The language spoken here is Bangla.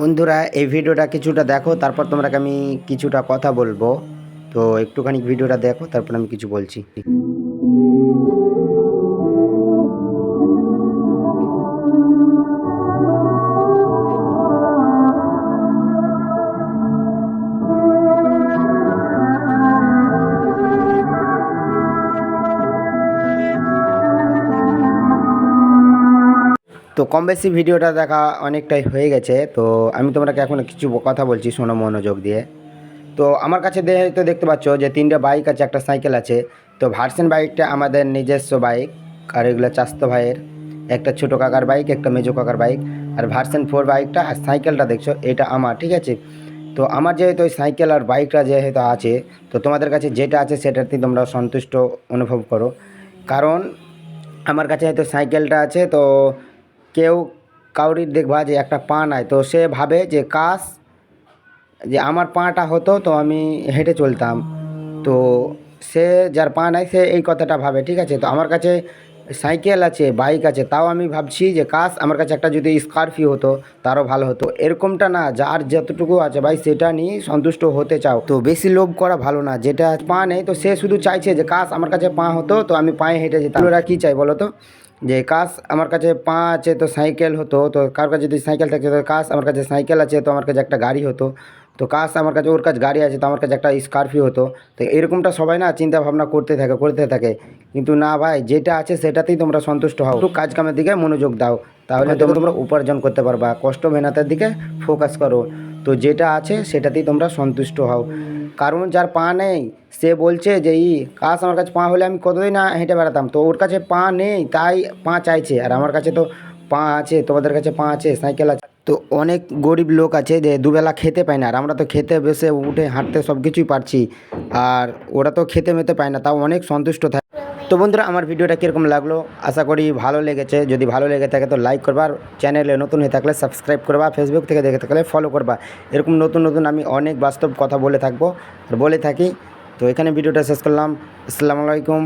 বন্ধুরা, এই ভিডিওটা কিছুটা দেখো, তারপর তোমরাকে আমি কিছুটা কথা বলব। তো একটুখানি ভিডিওটা দেখো, তারপর আমি কিছু বলছি। তো কম বেশি ভিডিওটা দেখা অনেকটাই হয়ে গেছে। তো আমি তোমাকে এখন কিছু কথা বলছি শোনো মনোযোগ দিয়ে। তো আমার কাছে তো দেখতে পাচ্ছ যে তিনটে বাইক আছে, একটা সাইকেল আছে। তো ভার্সেন বাইকটা আমাদের নিজস্ব বাইক আর এগুলো চাস্তো ভাইয়ের। একটা ছোটো কাকার বাইক একটা মেজো কাকার বাইক আর ভার্সেন ফোর বাইকটা আর সাইকেলটা দেখছ, এটা আমার, ঠিক আছে? তো আমার যেহেতু ওই সাইকেল আর বাইকটা যেহেতু আছে, তো তোমাদের কাছে যেটা আছে সেটাতেই তোমরা সন্তুষ্ট অনুভব করো। কারণ আমার কাছে হয়তো সাইকেলটা আছে, তো কেউ কাউরির দেখবা যে একটা পা নাই। তো সে ভাবে যে কাশ যে আমার পাটা হতো তো আমি হেঁটে চলতাম। তো সে যার পা নাই সে এই কথাটা ভাবে, ঠিক আছে? তো আমার কাছে সাইকেল আছে, বাইক আছে, তাও আমি ভাবছি যে কাশ আমার কাছে একটা যদি স্করপিও হতো, তারও ভালো হতো। এরকমটা না, যার যতটুকু আছে ভাই, সেটা নিয়ে সন্তুষ্ট হতে চাও। তো বেশি লোভ করা ভালো না, যেটা পা নেই, তো সে শুধু চাইছে যে কাশ আমার কাছে পা হতো, তো আমি পায়ে হেঁটে যেতাম। ওরা কী চাই বলো তো? যে কাশ আমার কাছে পা আছে, তো সাইকেল হতো, তো কার কাছে যদি সাইকেল থাকছে তো কাশ আমার কাছে সাইকেল আছে, তো আমার কাছে একটা গাড়ি হতো। তো কাশ আমার কাছে, ওর কাছে গাড়ি আছে, তো আমার কাছে একটা স্করপিও হতো। তো এরকমটা সবাই না চিন্তা ভাবনা করতে থাকে করতে থাকে। কিন্তু না ভাই, যেটা আছে সেটাতেই তোমরা সন্তুষ্ট হও। একটু কাজ কামের দিকে মনোযোগ দাও। তাহলে তো তোমরা উপার্জন করতে পারবা কষ্ট মেহনতের দিকে ফোকাস করো। তো যেটা আছে সেটাতেই তোমরা সন্তুষ্ট হও। কারণ যার পা নেই সে বলছে যে ই কাশ আমার কাছে পা হলে আমি কতদিন না হেঁটে বেড়াতাম? তো ওর কাছে পা নেই তাই পা চাইছে। আর আমার কাছে তো পা আছে তোমাদের কাছে পা আছে সাইকেল আছে। তো অনেক গরিব লোক আছে যে দুবেলা খেতে পায় না আর আমরা তো খেতে বসে উঠে হাঁটতে সব কিছুই পারছি। আর ওরা তো খেতে মেতে পায় না তাও অনেক সন্তুষ্ট থাকে। তো বন্ধুরা, আমার ভিডিওটা কীরকম লাগল? আশা করি ভালো লেগেছে। যদি ভালো লেগে থাকে তো লাইক করবা। চ্যানেলে নতুন হয়ে থাকলে সাবস্ক্রাইব করবা। ফেসবুক থেকে দেখে থাকলে ফলো করবা। এরকম নতুন নতুন আমি অনেক বাস্তব কথা বলে থাকব। আর বলে থাকি। তো এখানে ভিডিওটা শেষ করলাম। আসসালামু আলাইকুম।